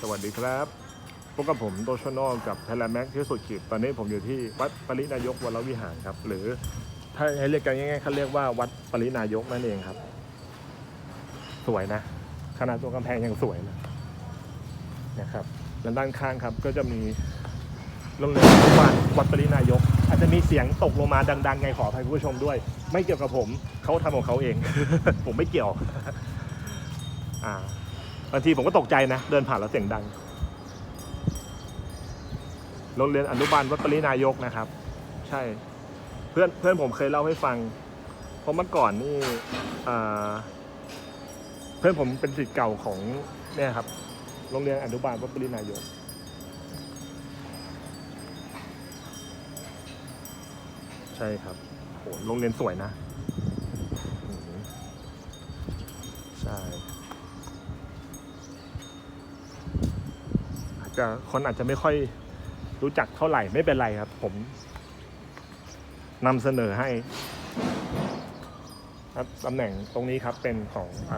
สวัสดีครับ พบกับผมโตชนอลกับไทยแลนด์แม็กที่สุดขีดตอนนี้ผมอยู่ที่วัดปรินายกวรวิหารครับ หรือถ้าให้เรียกกันง่ายๆเขาเรียกว่าวัดปรินายกนั่นเองครับ สวยนะ ขนาดตัวกำแพงยังสวยนะนะครับแล้วด้านข้างครับก็จะมีโรงเรียนอนุบาลวัดปรินายก อาจจะมีเสียงตกลงมาดังๆไงขออภัยผู้ชมด้วย ไม่เกี่ยวกับผมเขาทำของเขาเอง ผมไม่เกี่ยว อ่า บางทีผมก็ตกใจนะ เดินผ่านแล้วเสียงดัง โรงเรียนอนุบาลวัดปรินายกนะครับ ใช่ เพื่อนเพื่อนผมเคยเล่าให้ฟัง เพราะเมื่อก่อนนี่เพื่อนผมเป็นศิษย์เก่าของเนี่ยครับ โรงเรียนอนุบาลวัดปรินายกใช่ครับโหโรงเรียนสวยนะอืมใช่ อา จะคนอาจจะไม่ค่อยรู้จักเท่าไหร่ไม่เป็นไรครับ ผมนำเสนอให้ครับตำแหน่งตรงนี้ครับเป็นของอ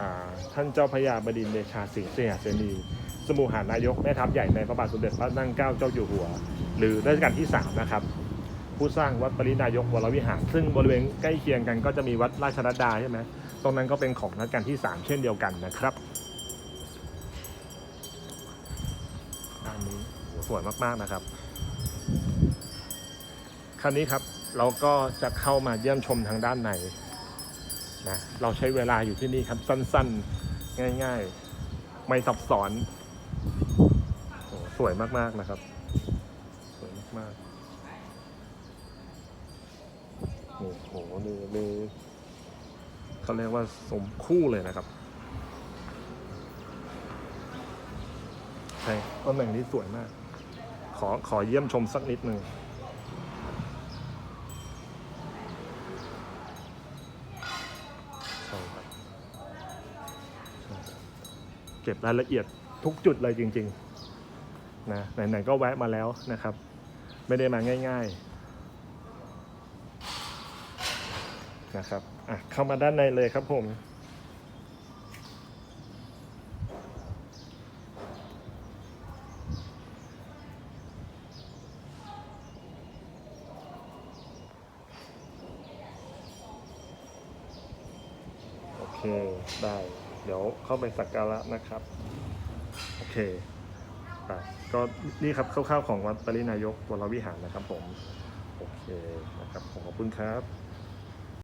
ท่านเจ้าพระยาบดินเดชาสิงห์เสียเสนีสมุหานายกแม่ทัพใหญ่ในพระบาทสมเด็จพระนั่งเกล้าเจ้าอยู่หัว หรือรัชกาลที่ 3 นะครับ ผู้สร้างวัดปรินายกวรวิหาร ซึ่งบริเวณใกล้เคียงกันก็จะมีวัดราชรัตดาใช่ไหมตรงนั้นก็เป็นของรัชกาลที่ 3 เช่นเดียวกันนะครับอันนี้โห สวยมากๆนะครับ คราวนี้ครับเราก็จะเข้ามาเยี่ยมชมทางด้านในนะเราใช้เวลาอยู่ที่นี่ครับสั้นๆ ง่าย ๆ ไม่ซับซ้อนสวยมากๆนะครับ สวยมากๆโอ้โหนี่นี่เขาเรียกว่าสมคู่เลยนะครับใช่ตำแหน่งนี้สวยมาก อขอเยี่ยมชมสักนิดหนึ่งเก็บรายละเอียดทุกจุดเลยจริงๆนะไหนๆก็แวะมาแล้วนะครับ ไม่ได้มาง่ายๆนะครับอะเข้ามาด้านในเลยครับผม เคได้ เดี๋ยวเข้าไปสักการะนะครับ โอเคอะก็นี่ครับคร่าวๆของวัดปรินายกวรวิหารนะครับผม โอเคนะครับขอบคุณครับ